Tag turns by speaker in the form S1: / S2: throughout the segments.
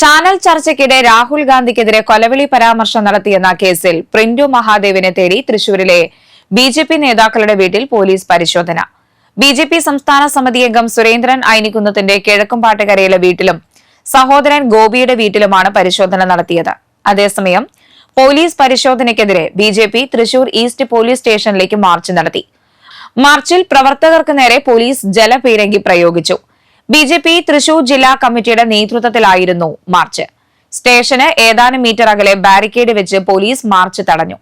S1: Channel ചർച്ചയ്ക്കിടെ രാഹുൽ ഗാന്ധിക്കെതിരെ കൊലവിളി പരാമർശം നടത്തിയെന്ന കേസിൽ പ്രിന്റു മഹാദേവിനെ തേടി തൃശൂരിലെ ബി ജെ പി നേതാക്കളുടെ വീട്ടിൽ പോലീസ് പരിശോധന. ബി ജെ പി സംസ്ഥാന സമിതി അംഗം സുരേന്ദ്രൻ ഐനിക്കുന്നത്തിന്റെ കിഴക്കുംപാട്ടുകരയിലെ വീട്ടിലും സഹോദരൻ ഗോപിയുടെ വീട്ടിലുമാണ് പരിശോധന നടത്തിയത്. അതേസമയം police പരിശോധനയ്ക്കെതിരെ B J P Thrissur east police സ്റ്റേഷനിലേക്ക് മാർച്ച് നടത്തി. മാർച്ചിൽ പ്രവർത്തകർക്ക് നേരെ പോലീസ് ജലപീരങ്കി പ്രയോഗിച്ചു. ബി ജെ പി തൃശൂർ ജില്ലാ കമ്മിറ്റിയുടെ നേതൃത്വത്തിലായിരുന്നു മാർച്ച്. സ്റ്റേഷന് ഏതാനും മീറ്റർ അകലെ ബാരിക്കേഡ് വെച്ച് പോലീസ് മാർച്ച് തടഞ്ഞു.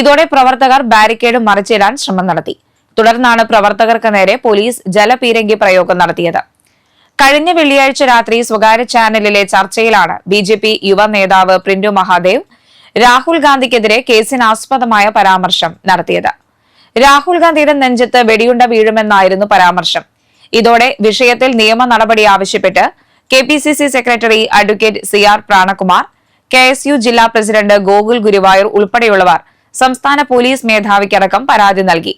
S1: ഇതോടെ പ്രവർത്തകർ ബാരിക്കേഡ് മറിച്ചിടാൻ ശ്രമം നടത്തി. തുടർന്നാണ് പ്രവർത്തകർക്ക് നേരെ പോലീസ് ജലപീരങ്കി പ്രയോഗം നടത്തിയത്. കഴിഞ്ഞ വെള്ളിയാഴ്ച രാത്രി സ്വകാര്യ ചാനലിലെ ചർച്ചയിലാണ് ബി ജെ പി യുവ നേതാവ് പ്രിന്റു മഹാദേവ് രാഹുൽ ഗാന്ധിക്കെതിരെ കേസിനാസ്പദമായ പരാമർശം നടത്തിയത്. രാഹുൽ ഗാന്ധിയുടെ നെഞ്ചത്ത് വെടിയുണ്ട വീഴുമെന്നായിരുന്നു പരാമർശം. ഇതോടെ വിഷയത്തിൽ നിയമ നടപടി ആവശ്യപ്പെട്ട് K P C C secretary advocate C R Pranakumar K S U ജില്ലാ പ്രസിഡന്റ് ഗോകുൽ ഗുരുവായൂർ ഉൾപ്പെടെയുള്ളവർ സംസ്ഥാന പോലീസ് മേധാവിക്കടക്കം പരാതി നൽകി.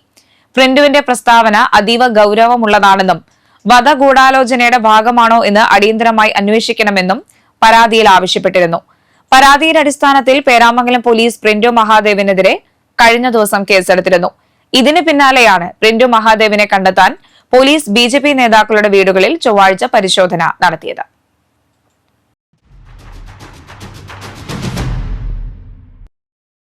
S1: പ്രിന്റുവിന്റെ പ്രസ്താവന അതീവ ഗൌരവമുള്ളതാണെന്നും വധഗൂഢാലോചനയുടെ ഭാഗമാണോ എന്ന് അടിയന്തരമായി അന്വേഷിക്കണമെന്നും പരാതിയിൽ ആവശ്യപ്പെട്ടിരുന്നു. പരാതിയുടെ അടിസ്ഥാനത്തിൽ പേരാമംഗലം പോലീസ് പ്രിന്റു മഹാദേവിനെതിരെ കഴിഞ്ഞ ദിവസം കേസെടുത്തിരുന്നു. ഇതിന് പിന്നാലെയാണ് പ്രിന്റു മഹാദേവിനെ കണ്ടെത്താൻ പോലീസ് ബി നേതാക്കളുടെ വീടുകളിൽ ചൊവ്വാഴ്ച പരിശോധന നടത്തിയത്.